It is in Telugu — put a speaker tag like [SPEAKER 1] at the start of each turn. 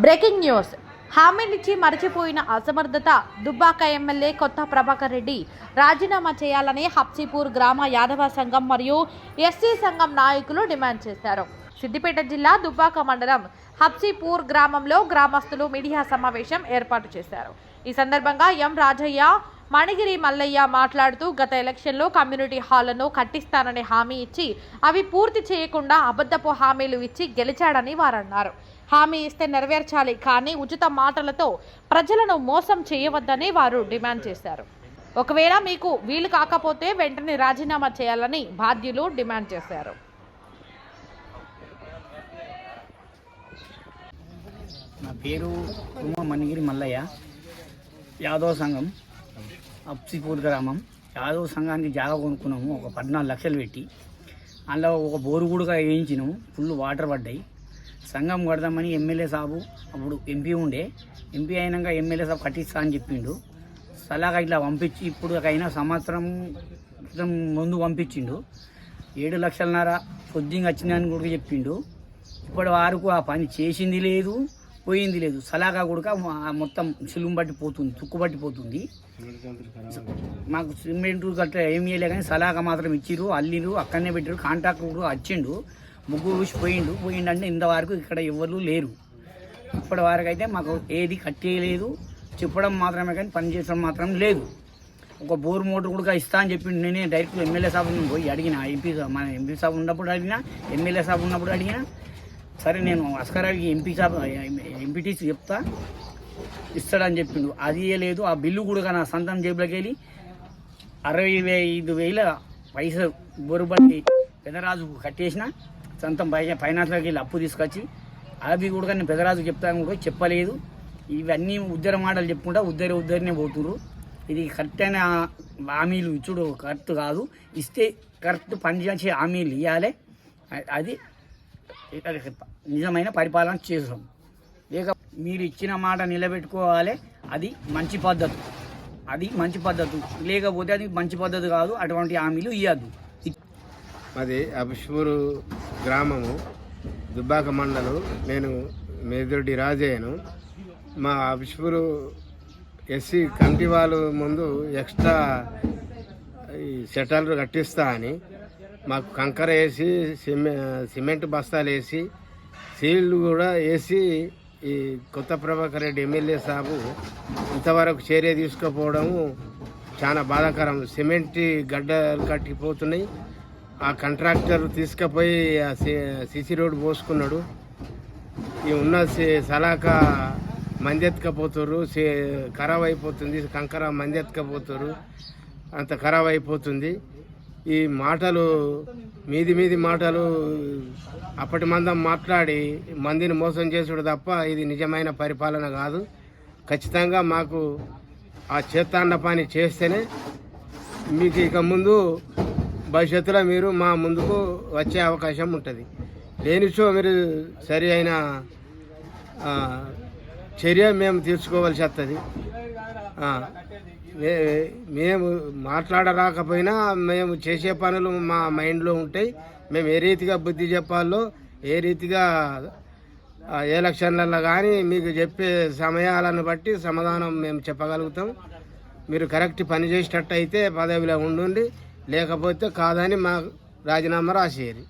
[SPEAKER 1] Breaking news. హామీనిచ్చి మరచిపోయిన అసమర్థత దుబ్బాక ఎమ్మెల్యే కొత్త ప్రభాకర్ రెడ్డి రాజీనామా చేయాలని హప్సీపూర్ గ్రామ యాదవ సంఘం మరియు ఎస్సీ సంఘం నాయకులు డిమాండ్ చేశారు. సిద్దిపేట జిల్లా దుబ్బాక మండలం హప్సీపూర్ గ్రామంలో గ్రామస్తులు మీడియా సమావేశం ఏర్పాటు చేశారు. ఈ సందర్భంగా ఎం రాజయ్య మణిగిరి మల్లయ్య మాట్లాడుతూ గత ఎలక్షన్లో కమ్యూనిటీ హాళ్ళను కట్టిస్తానని హామీ ఇచ్చి అవి పూర్తి చేయకుండా అబద్ధపు హామీలు ఇచ్చి గెలిచాడని వారన్నారు. హామీ ఇస్తే నెరవేర్చాలి కానీ ఉచిత మాటలతో ప్రజలను మోసం చేయవద్దని వారు డిమాండ్ చేశారు. ఒకవేళ మీకు వీలు కాకపోతే వెంటనే రాజీనామా చేయాలని బాధ్యులు డిమాండ్ చేశారు.
[SPEAKER 2] నా పేరు తుమ్మ మణిగిరి మల్లయ్య. యాదవ సంఘం అప్సిపూర్ గ్రామం. యాదవ సంఘానికి జాగా కొనుక్కున్నాము. ఒక పద్నాలుగు లక్షలు పెట్టి. అందులో ఒక బోరు కూడా వేయించినాము. ఫుల్ వాటర్ పడ్డాయి. సంఘం కడదామని ఎమ్మెల్యే సాబు అప్పుడు ఎంపీ ఉండే. ఎంపీ అయినాక ఎమ్మెల్యే సాబు కట్టిస్తా అని చెప్పిండు. సలాగా ఇట్లా పంపించి ఇప్పుడు అయినా సంవత్సరం క్రితం ముందు పంపించిండు. ఏడు లక్షలన్నర కొద్దిగా వచ్చిందని కూడా చెప్పిండు. ఇప్పటి వరకు ఆ పని చేసింది లేదు పోయింది లేదు. సలాగా కూడా మొత్తం సులుం బట్టి పోతుంది తుక్కు బట్టి పోతుంది. మాకు సిమెంట్ గట్రా ఏమి చేయలే కానీ సలాగా మాత్రం ఇచ్చిర్రు అల్లిరు అక్కడనే పెట్టారు కాంట్రాక్టర్ కూడా వచ్చిండు. ముగ్గురు చూసి పోయిండు. పోయిండంటే ఇంతవరకు ఇక్కడ ఎవరు లేరు. ఇప్పటి వరకు అయితే మాకు ఏది కట్టేయలేదు. చెప్పడం మాత్రమే కానీ పనిచేయడం మాత్రం లేదు. ఒక బోర్ మోటార్ కూడా ఇస్తా అని చెప్పి నేనే డైరెక్ట్ ఎమ్మెల్యే సాబ్ పోయి అడిగిన. ఎంపీ సాబ్ మన ఎంపీ సాబ్ ఉన్నప్పుడు అడిగినా ఎమ్మెల్యే సాబ్ ఉన్నప్పుడు అడిగినా సరే నేను అస్కరానికి ఎంపీ సాబ్ ఎంపీటీసీ చెప్తా ఇస్తాడని చెప్పిండు. అది లేదు ఆ బిల్లు కూడా నా సొంతం జేబులోకి వెళ్ళి అరవై ఐదు వేల పైసలు బొరుబట్టి పెదరాజుకు కట్టేసిన. సొంతం పై ఫైనాన్స్లోకి వెళ్ళి అప్పు తీసుకొచ్చి అవి కూడా నేను పెదరాజు చెప్తాను కూడా చెప్పలేదు. ఇవన్నీ ఉద్దర మాటలు చెప్పుకుంటా ఉద్దరి ఉద్దరినే పోతున్నారు ఇది కరెక్ట్ అయిన హామీలు ఇచ్చుడు కరెక్ట్ కాదు. ఇస్తే కరెక్ట్ పనిచేసే హామీలు ఇవ్వాలి అది అది నిజమైన పరిపాలన చేసాం. లేక మీరు ఇచ్చిన మాట నిలబెట్టుకోవాలి. అది మంచి పద్ధతి. అది మంచి పద్ధతి. లేకపోతే అది మంచి పద్ధతి కాదు. అటువంటి హామీలు ఇవ్వద్దు
[SPEAKER 3] అది అభిషూరు గ్రామము దుబ్బాక మండలం. నేను మేదొడ్డి రాజయ్యను. మా అభిషూరు ఎస్సీ కమిటీ వాళ్ళు ముందు ఎక్స్ట్రా ఈ షటర్లు కట్టిస్తా అని మాకు కంకర వేసి సిమె సిమెంట్ బస్తాలు వేసి సీళ్ళు కూడా వేసి ఈ కొత్త ప్రభాకర్ రెడ్డి ఎమ్మెల్యే సాబు ఇంతవరకు చర్య తీసుకుపోవడము చాలా బాధాకరం. సిమెంట్ గడ్డలు కట్టిపోతున్నాయి. ఆ కాంట్రాక్టర్ తీసుకుపోయి ఆ సిసి రోడ్ పోసుకున్నాడు. ఈ ఉన్న సలాక మంది ఎత్తుకపోతారు ఖరాబ్ అయిపోతుంది. కంకర మంది ఎత్తుకపోతారు అంత ఖరాబ్ అయిపోతుంది. ఈ మాటలు మీది మీది మాటలు అప్పటి మందం మాట్లాడి మందిని మోసం చేసుడు తప్ప ఇది నిజమైన పరిపాలన కాదు. ఖచ్చితంగా మాకు ఆ చేతాన్న పని చేస్తేనే మీకు ఇక ముందు భవిష్యత్తులో మీరు మా ముందుకు వచ్చే అవకాశం ఉంటుంది. లేనిచో మీరు సరి అయిన చర్య మేము తీర్చుకోవాల్సి వస్తుంది. మేము మాట్లాడరాకపోయినా మేము చేసే పనులు మా మైండ్లో ఉంటాయి. మేము ఏ రీతిగా బుద్ధి చెప్పాలో ఏ రీతిగా ఎలక్షన్లలో కానీ మీకు చెప్పే సమయాలను బట్టి సమాధానం మేము చెప్పగలుగుతాం. మీరు కరెక్ట్ పని చేసేటట్టు అయితే పదవిలో ఉండండి లేకపోతే కాదని మా రాజీనామా రాసేయాలి